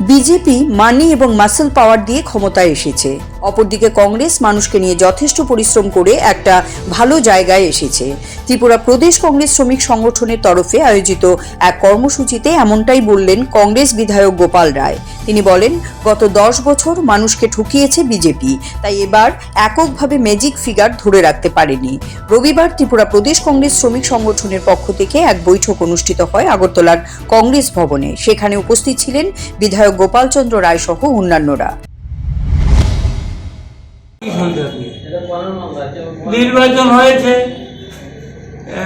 BJP মানি এবং muscle power দিয়ে ক্ষমতায় এসেছে। অপরদিকে কংগ্রেস মানুষকে নিয়ে যথেষ্ট পরিশ্রম করে একটা ভালো জায়গায় এসেছে। ত্রিপুরা প্রদেশ কংগ্রেস শ্রমিক সংগঠনের তরফে আয়োজিত এক কর্মসূচিতে এমনটাই বললেন কংগ্রেস বিধায়ক গোপাল রায়। তিনি বলেন, গত দশ বছর মানুষকে ঠকিয়েছে বিজেপি, তাই এবার এককভাবে ম্যাজিক ফিগার ধরে রাখতে পারেনি। রবিবার ত্রিপুরা প্রদেশ কংগ্রেস শ্রমিক সংগঠনের পক্ষ থেকে এক বৈঠক অনুষ্ঠিত হয় আগরতলার কংগ্রেস ভবনে। সেখানে উপস্থিত ছিলেন বিধায়ক গোপালচন্দ্র রায় সহ অন্যান্যরা। কি শুনতে নির্বাচন হয়েছে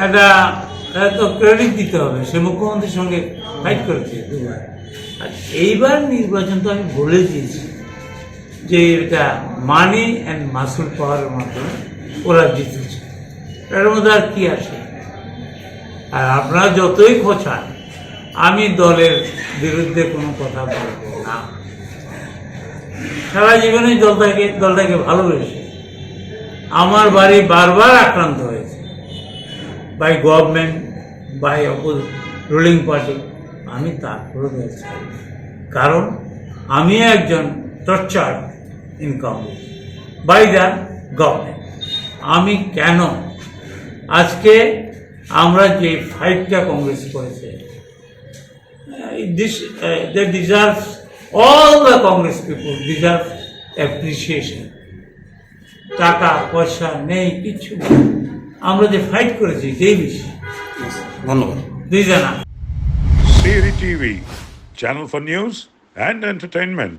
একটা তো ক্রেডিট দিতে হবে সে মুখ্যমন্ত্রীর সঙ্গে ফাইট করেছে দুবার। আর এইবার নির্বাচন তো আমি বলে দিয়েছি যে এটা মানি অ্যান্ড মাসুল পাওয়ারের মাধ্যমে ওরা জিতেছে। এর মধ্যে আর কি আসে আর আপনারা যতই খোঁচান আমি দলের বিরুদ্ধে কোনো কথা বলব না। সারা জীবনে দলটাকে দলটাকে ভালোবেসে আমার বাড়ি বারবার আক্রান্ত হয়েছে। By government by ruling party আমি তারপরে ছাড়ি কারণ আমি একজন torture in Congress by the government আমি কেন? আজকে আমরা যে ফাইটটা কংগ্রেস করেছে uh, they deserve all the Congress people deserve appreciation টাকা পয়সা নেই কিছু আমরা যে ফাইট করেছি সেই বেশি। ধন্যবাদ। দুই জানা সিরি TV channel for news and entertainment